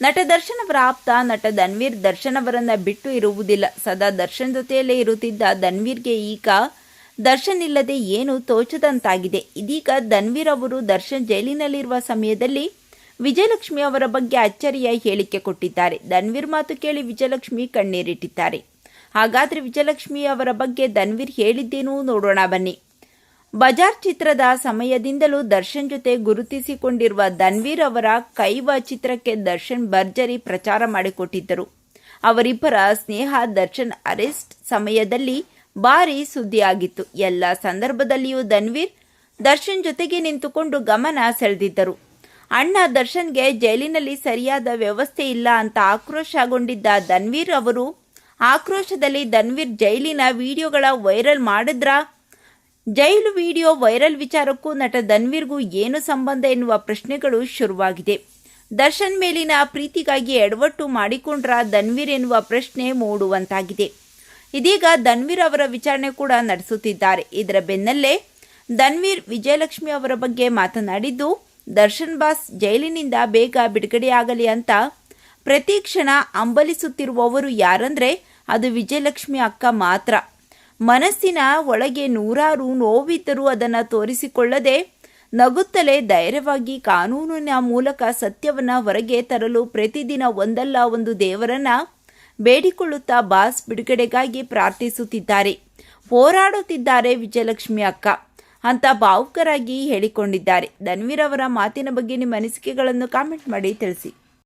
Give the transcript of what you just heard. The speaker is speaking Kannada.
ನಟ ದರ್ಶನ್ ಅವರ ಆಪ್ತ ನಟ ಧನ್ವೀರ್ ದರ್ಶನ್ ಅವರನ್ನ ಬಿಟ್ಟು ಇರುವುದಿಲ್ಲ. ಸದಾ ದರ್ಶನ್ ಜೊತೆಯಲ್ಲೇ ಇರುತ್ತಿದ್ದ ಧನ್ವೀರ್ಗೆ ಈಗ ದರ್ಶನ್ ಇಲ್ಲದೆ ಏನು ತೋಚದಂತಾಗಿದೆ. ಇದೀಗ ಧನ್ವೀರ್ ಅವರು ದರ್ಶನ್ ಜೈಲಿನಲ್ಲಿರುವ ಸಮಯದಲ್ಲಿ ವಿಜಯಲಕ್ಷ್ಮಿ ಅವರ ಬಗ್ಗೆ ಅಚ್ಚರಿಯ ಹೇಳಿಕೆ ಕೊಟ್ಟಿದ್ದಾರೆ. ಧನ್ವೀರ್ ಮಾತು ಕೇಳಿ ವಿಜಯಲಕ್ಷ್ಮಿ ಕಣ್ಣೀರಿಟ್ಟಿದ್ದಾರೆ. ಹಾಗಾದ್ರೆ ವಿಜಯಲಕ್ಷ್ಮಿ ಅವರ ಬಗ್ಗೆ ಧನ್ವೀರ್ ಹೇಳಿದ್ದೇನೂ ನೋಡೋಣ ಬನ್ನಿ. ಬಜಾರ್ ಚಿತ್ರದ ಸಮಯದಿಂದಲೂ ದರ್ಶನ್ ಜೊತೆ ಗುರುತಿಸಿಕೊಂಡಿರುವ ಧನ್ವೀರ್ ಅವರ ಕೈವ ಚಿತ್ರಕ್ಕೆ ದರ್ಶನ್ ಭರ್ಜರಿ ಪ್ರಚಾರ ಮಾಡಿಕೊಟ್ಟಿದ್ದರು. ಅವರಿಬ್ಬರ ಸ್ನೇಹ ದರ್ಶನ್ ಅರೆಸ್ಟ್ ಸಮಯದಲ್ಲಿ ಭಾರಿ ಸುದ್ದಿಯಾಗಿತ್ತು. ಎಲ್ಲ ಸಂದರ್ಭದಲ್ಲಿಯೂ ಧನ್ವೀರ್ ದರ್ಶನ್ ಜೊತೆಗೆ ನಿಂತುಕೊಂಡು ಗಮನ ಸೆಳೆದಿದ್ದರು. ಅಣ್ಣ ದರ್ಶನ್ಗೆ ಜೈಲಿನಲ್ಲಿ ಸರಿಯಾದ ವ್ಯವಸ್ಥೆ ಇಲ್ಲ ಅಂತ ಆಕ್ರೋಶಗೊಂಡಿದ್ದ ಧನ್ವೀರ್ ಅವರು, ಆಕ್ರೋಶದಲ್ಲಿ ಧನ್ವೀರ್ ಜೈಲಿನ ವಿಡಿಯೋಗಳ ವೈರಲ್ ಮಾಡಿದ್ರಾ? ಜೈಲು ವಿಡಿಯೋ ವೈರಲ್ ವಿಚಾರಕ್ಕೂ ನಟ ಧನ್ವೀರ್ಗೂ ಏನು ಸಂಬಂಧ ಎನ್ನುವ ಪ್ರಶ್ನೆಗಳು ಶುರುವಾಗಿದೆ. ದರ್ಶನ್ ಮೇಲಿನ ಪ್ರೀತಿಗಾಗಿ ಎಡವಟ್ಟು ಮಾಡಿಕೊಂಡ್ರ ಧನ್ವೀರ್ ಎನ್ನುವ ಪ್ರಶ್ನೆ ಮೂಡುವಂತಾಗಿದೆ. ಇದೀಗ ಧನ್ವೀರ್ ಅವರ ವಿಚಾರಣೆ ಕೂಡ ನಡೆಸುತ್ತಿದ್ದಾರೆ. ಇದರ ಬೆನ್ನಲ್ಲೇ ಧನ್ವೀರ್ ವಿಜಯಲಕ್ಷ್ಮಿ ಅವರ ಬಗ್ಗೆ ಮಾತನಾಡಿದ್ದು, ದರ್ಶನ್ ಬಾಸ್ ಜೈಲಿನಿಂದ ಬೇಗ ಬಿಡುಗಡೆಯಾಗಲಿ ಅಂತ ಪ್ರತಿ ಕ್ಷಣ ಅಂಬಲಿಸುತ್ತಿರುವವರು ಯಾರಂದ್ರೆ ಅದು ವಿಜಯಲಕ್ಷ್ಮಿ ಅಕ್ಕ ಮಾತ್ರ. ಮನಸ್ಸಿನ ಒಳಗೆ ನೂರಾರು ನೋವಿದ್ದರೂ ಅದನ್ನು ತೋರಿಸಿಕೊಳ್ಳದೆ ನಗುತ್ತಲೇ ಧೈರ್ಯವಾಗಿ ಕಾನೂನಿನ ಮೂಲಕ ಸತ್ಯವನ್ನ ಹೊರಗೆ ತರಲು ಪ್ರತಿದಿನ ಒಂದಲ್ಲ ಒಂದು ದೇವರನ್ನ ಬೇಡಿಕೊಳ್ಳುತ್ತಾ ಬಾಸ್ ಬಿಡುಗಡೆಗಾಗಿ ಪ್ರಾರ್ಥಿಸುತ್ತಿದ್ದಾರೆ. ಹೋರಾಡುತ್ತಿದ್ದಾರೆ ವಿಜಯಲಕ್ಷ್ಮಿ ಅಕ್ಕ. ಅಂತ ಭಾವುಕರಾಗಿ ಹೇಳಿಕೊಂಡಿದ್ದಾರೆ. ಧನ್ವೀರ್ ಅವರ ಮಾತಿನ ಬಗ್ಗೆ ನಿಮ್ಮ ಅನಿಸಿಕೆಗಳನ್ನು ಕಾಮೆಂಟ್ ಮಾಡಿ ತಿಳಿಸಿ.